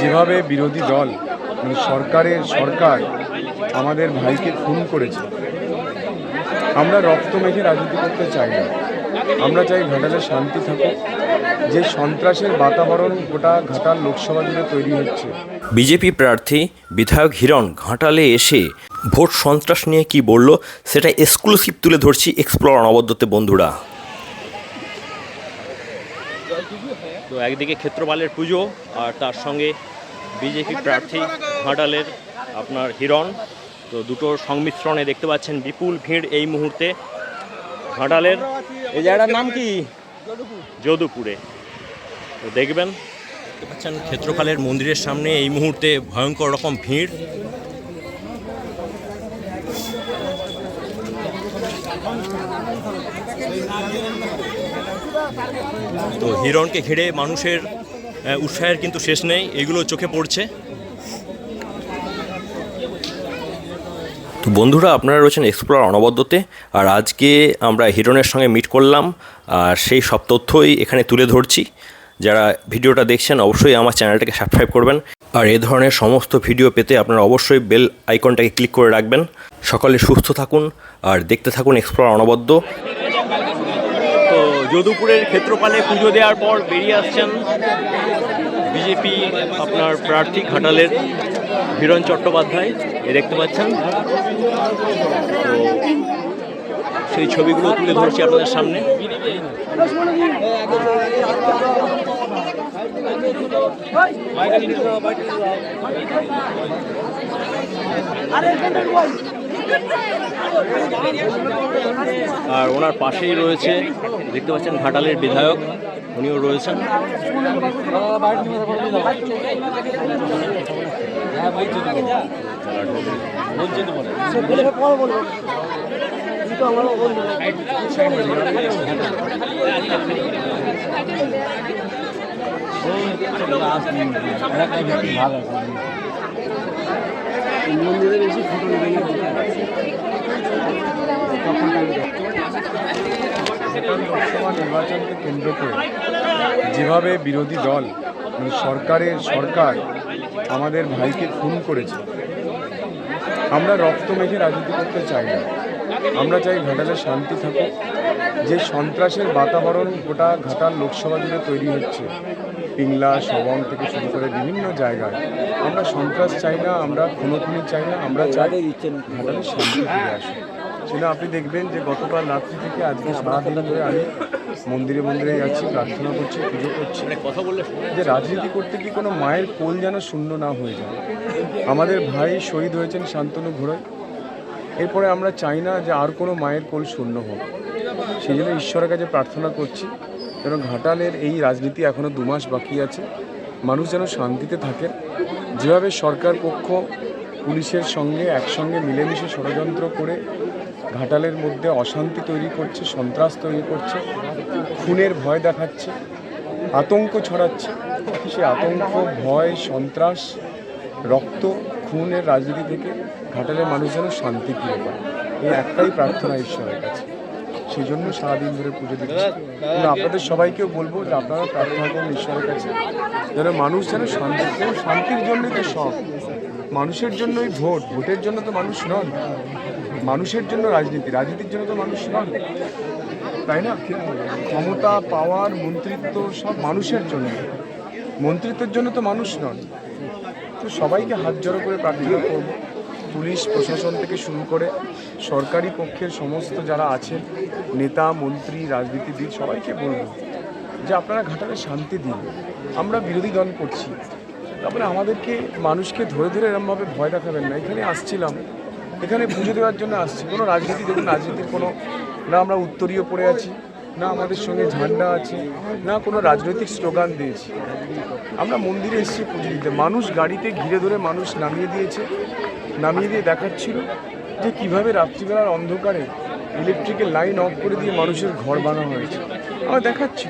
যেভাবে বিরোধী দল মানে সরকারের সরকার আমাদের ভাইকে খুন করেছে, আমরা রক্ত মেখে রাজনীতি করতে চাই না। আমরা চাই ঘাটালে শান্তি থাকুক। যে সন্ত্রাসের বাতাবরণ গোটা ঘাটাল লোকসভা জুড়ে তৈরি হচ্ছে। বিজেপি প্রার্থী বিধায়ক হিরণ ঘাটালে এসে ভোট সন্ত্রাস নিয়ে কি বলল, সেটা এক্সক্লুসিভ তুলে ধরছি এক্সপ্লোর অনবদ্যতে বন্ধুরা তো একদিকে ক্ষেত্রপালের পুজো আর তার সঙ্গে বিজেপি প্রার্থী ঘাটালের আপনার হিরণ। তো দুটোর সংমিশ্রণে দেখতে পাচ্ছেন বিপুল ভিড় এই মুহূর্তে ঘাটালের এই জায়গাটার নাম কি? যদুপুরে। তো দেখবেন দেখতে পাচ্ছেন ক্ষেত্রপালের মন্দিরের সামনে এই মুহূর্তে ভয়ঙ্কর রকম ভিড়। তো হিরণকে ঘিরে মানুষের উৎসাহের কিন্তু শেষ নেই, এগুলো চোখে পড়ছে। তো বন্ধুরা, আপনারা রয়েছেন এক্সপ্লোর অনবদ্যতে, আর আজকে আমরা হিরণের সঙ্গে মিট করলাম, আর সেই সব তথ্যই এখানে তুলে ধরছি। যারা ভিডিওটা দেখছেন, অবশ্যই আমার চ্যানেলটাকে সাবস্ক্রাইব করবেন। আর এ ধরনের সমস্ত ভিডিও পেতে আপনারা অবশ্যই বেল আইকনটাকে ক্লিক করে রাখবেন। সকলে সুস্থ থাকুন, আর দেখতে থাকুন এক্সপ্লোর অনবদ্য। যদুপুরের ক্ষেত্রপালে পুজো দেওয়ার পর বেরিয়ে আসছেন বিজেপি আপনার প্রার্থী ঘাটালের হিরণ চট্টোপাধ্যায়। এ দেখতে পাচ্ছেন। তো সেই ছবিগুলো তুলে ধরছি আপনাদের সামনে। আর ওনার পাশেই রয়েছে দেখতে পাচ্ছেন ঘাটালের বিধায়ক উনিও রয়েছেন। লোকসভা নির্বাচনকে কেন্দ্র করে যেভাবে বিরোধী দল মানে সরকারের সরকার আমাদের ভাইকে খুন করেছে, আমরা রক্ত মেখে রাজনীতি করতে চাই না। আমরা চাই ঘাটালে শান্তি থাকুক। যে সন্ত্রাসের বাতাবরণ গোটা ঘাটাল লোকসভা জুড়ে তৈরি হচ্ছে। পিংলা সবং থেকে শুরু করে বিভিন্ন জায়গায়। আমরা সন্ত্রাস চাই না আমরা খুনোখুনি চাই না আমরা চাই ঘাটালে শান্তি ফিরে সেটা আপনি দেখবেন যে গতকাল রাত্রি থেকে আজকে সারাদিন ধরে আমি মন্দিরে মন্দিরে যাচ্ছি প্রার্থনা করছি পুজো করছি। মানে কথা বললে যে রাজনীতি করতে কি কোনো মায়ের কোল যেন শূন্য না হয়ে যায়? আমাদের ভাই শহীদ হয়েছেন শান্তনু ঘোড়ায় এরপরে আমরা চাই না যে আর কোনো মায়ের কোল শূন্য হোক। সেই জন্য ঈশ্বরের কাছে প্রার্থনা করছি যেন ঘাটালের এই রাজনীতি এখনও দু মাস বাকি আছে। মানুষ যেন শান্তিতে থাকে। যেভাবে সরকার পক্ষ পুলিশের সঙ্গে একসঙ্গে মিলেমিশে ষড়যন্ত্র করে ঘাটালের মধ্যে অশান্তি তৈরি করছে, সন্ত্রাস তৈরি করছে, খুনের ভয় দেখাচ্ছে, আতঙ্ক ছড়াচ্ছে, সে আতঙ্ক, ভয়, সন্ত্রাস, রক্ত, খুনের রাজনীতি থেকে ঘাটালের মানুষ যেন শান্তি ফিরে পায়। এই একটাই প্রার্থনা ঈশ্বরের কাছে। সেই জন্য সারাদিন ধরে পুজো দিচ্ছি। আপনাদের সবাইকেও বলব যে আপনারা প্রার্থনা করুন ঈশ্বরের কাছে। যেন মানুষ যেন শান্তি শান্তির জন্যই তো সব। মানুষের জন্যই ভোট। ভোটের জন্য তো মানুষ নন। মানুষের জন্য রাজনীতি। রাজনীতির জন্য তো মানুষ নন। তাই না? ক্ষমতা, পাওয়ার, মন্ত্রিত্ব সব মানুষের জন্য। মন্ত্রিত্বের জন্য তো মানুষ নন। তো সবাইকে হাত জড়ো করে প্রার্থনা করব। পুলিশ প্রশাসন থেকে শুরু করে সরকারি পক্ষের সমস্ত যারা আছেন, নেতা, মন্ত্রী, রাজনীতিবিদ, সবাইকে বলব যে আপনারা ঘাটালে শান্তি দিন। আমরা বিরোধী দল করছি। তারপরে আমাদেরকে মানুষকে ধরে ধরে এরমভাবে ভয় দেখাবেন না। এখানে আসছিলাম। এখানে পুজো দেওয়ার জন্য আসছি। কোনো রাজনীতি দেখুন, রাজনীতির কোনো না আমরা উত্তরীয় পড়ে আছি, না আমাদের সঙ্গে ঝান্ডা আছে, না কোনো রাজনৈতিক স্লোগান দিয়েছি। আমরা মন্দিরে এসেছি পুজো দিতে। মানুষ গাড়িতে ঘিরে ধরে মানুষ নামিয়ে দিয়েছে। নামিয়ে দিয়ে দেখাচ্ছিল যে কীভাবে রাত্রিবেলার অন্ধকারে ইলেকট্রিকের লাইন অফ করে দিয়ে মানুষের ঘর বানানো হয়েছে। আমার দেখাচ্ছি।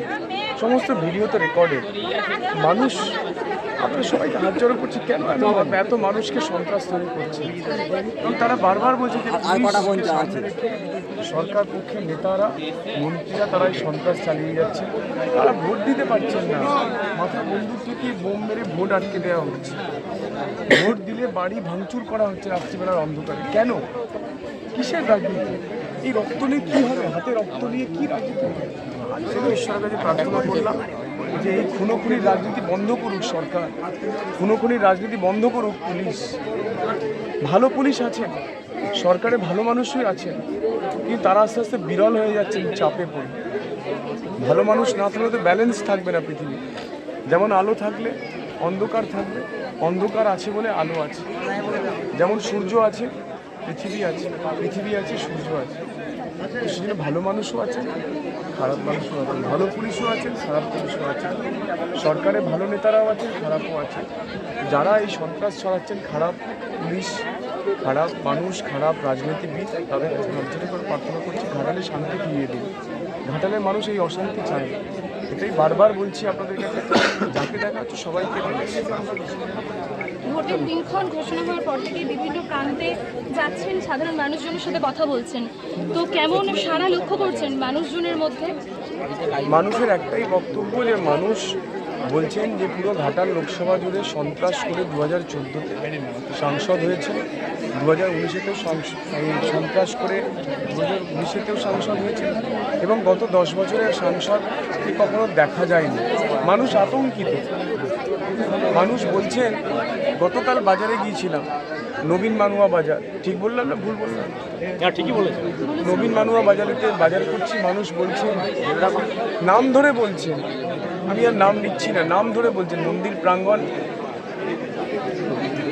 সমস্ত ভিডিও তো রেকর্ডেড মানুষ আমরা সবাই হাত জড়ো করছি কেন এত মানুষকে সন্ত্রাস তৈরি করছে? এবং তারা বারবার বলছে যে সরকার পক্ষের নেতারা মন্ত্রীরা তারা সন্ত্রাস চালিয়ে যাচ্ছে। তারা ভোট দিতে পারছেন না। মাথা বন্দুক থেকে বোম মেরে ভোট আটকে দেওয়া হচ্ছে। ভোট দিলে বাড়ি ভাঙচুর করা হচ্ছে রাত্রিবেলার অন্ধকারে। কেন? কিসের রাজনীতি? এই রক্ত নিয়ে কী হবে? হাতে রক্ত নিয়ে কী রাজনীতি সেটা ঈশ্বরের কাছে প্রার্থনা করলাম যে এই খুনোখুনির রাজনীতি বন্ধ করুক সরকার, খুনোখুনির রাজনীতি বন্ধ করুক পুলিশ। ভালো পুলিশ আছেন, সরকারে ভালো মানুষই আছেন, কিন্তু তারা আস্তে আস্তে বিরল হয়ে যাচ্ছেন, চাপে পড়ে। ভালো মানুষ না থাকলে তো ব্যালেন্স থাকবে না পৃথিবী। যেমন আলো থাকলে, অন্ধকার থাকবে অন্ধকার আছে বলে আলো আছে। যেমন সূর্য আছে, পৃথিবী আছে পৃথিবী আছে, সূর্য আছে। সেজন্য ভালো মানুষও আছে খারাপ মানুষও আছে ভালো পুলিশও আছে খারাপ পুলিশও আছে সরকারে ভালো নেতারাও আছেন, খারাপও আছে যারা এই সন্ত্রাস ছড়াচ্ছেন, খারাপ পুলিশ, খারাপ মানুষ, খারাপ রাজনীতিবিদ, তাদের কাছে করে প্রার্থনা করছি, ঘাটালে শান্তি ফিরিয়ে দিন ঘাটালের মানুষ এই অশান্তি চায়। এটাই বারবার বলছি আপনাদের কাছে, যাকে দেখা হচ্ছে সবাইকে। ভোটের দিনক্ষণ ঘোষণা হওয়ার পর থেকে বিভিন্ন প্রান্তে যাচ্ছেন সাধারণ মানুষজনের সাথে কথা বলছেন। তো কেমন সারা লক্ষ্য করছেন মানুষজনের মধ্যে? মানুষের একটাই বক্তব্য যে মানুষ বলছেন যে পুরো ঘাটাল লোকসভা জুড়ে সন্ত্রাস করে দু হাজার চোদ্দোতে সাংসদ হয়েছে দু হাজার উনিশেতেও সন্ত্রাস করে দু হাজার উনিশেতেও সাংসদ হয়েছে এবং গত দশ বছরের সাংসদকে কখনো দেখা যায়নি। মানুষ আতঙ্কিত। মানুষ বলছেন গতকাল বাজারে গিয়েছিলাম। নবীন মানুয়া বাজার। ঠিক বললাম না ভুল বললাম? হ্যাঁ ঠিকই বলেছেন। নবীন মানুয়া বাজারেতে বাজার করছি মানুষ বলছেন নাম ধরে বলছেন আমি আর নাম নিচ্ছি না নাম ধরে বলছেন মন্দির প্রাঙ্গণ।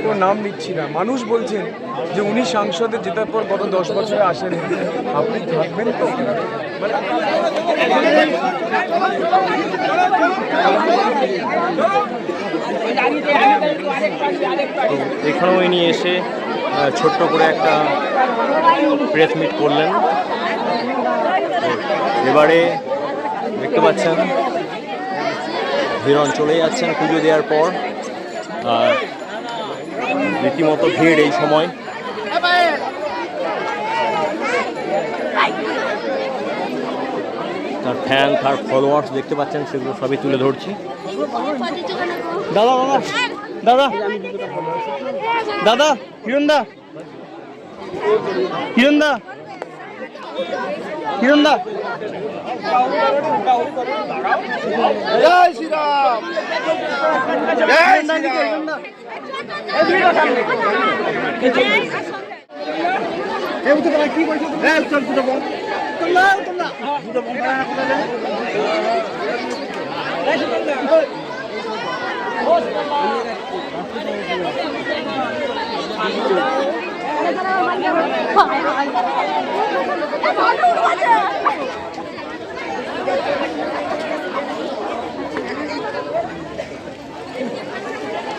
কোনো নাম নিচ্ছি না। মানুষ বলছেন যে উনি সাংসদে জেতার পর গত দশ বছরে আসেন। আপনি থাকবেন তো? এখানেও ইনি এসে ছোট্ট করে একটা প্রেস মিট করলেন। এবারে দেখতে পাচ্ছেন হিরণ চলে যাচ্ছেন পুজো দেওয়ার পর। আর রীতিমতো ভিড় এই সময়। তার ফ্যান তার ফলোয়ার্স দেখতে পাচ্ছেন সেগুলো সবই তুলে ধরছি। দাদা দাদা দাদা দাদা হিরণ দা হিরণ দা হিরণ দা জয় শ্রীরাম। জয় শ্রীরাম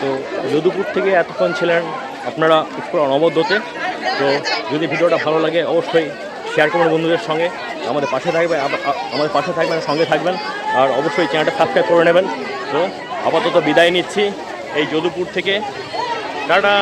তো যদুপুর থেকে এতক্ষণ ছিলেন আপনারা উত্তর অনবদ্যতে। তো যদি ভিডিওটা ভালো লাগে অবশ্যই শেয়ার করবেন বন্ধুদের সঙ্গে। আমাদের পাশে থাকবেন আমাদের পাশে থাকবেন, সঙ্গে থাকবেন, আর অবশ্যই চ্যানেলটা সাবস্ক্রাইব করে নেবেন। তো আপাতত বিদায় নিচ্ছি, এই যদুপুর থেকে। টাটা!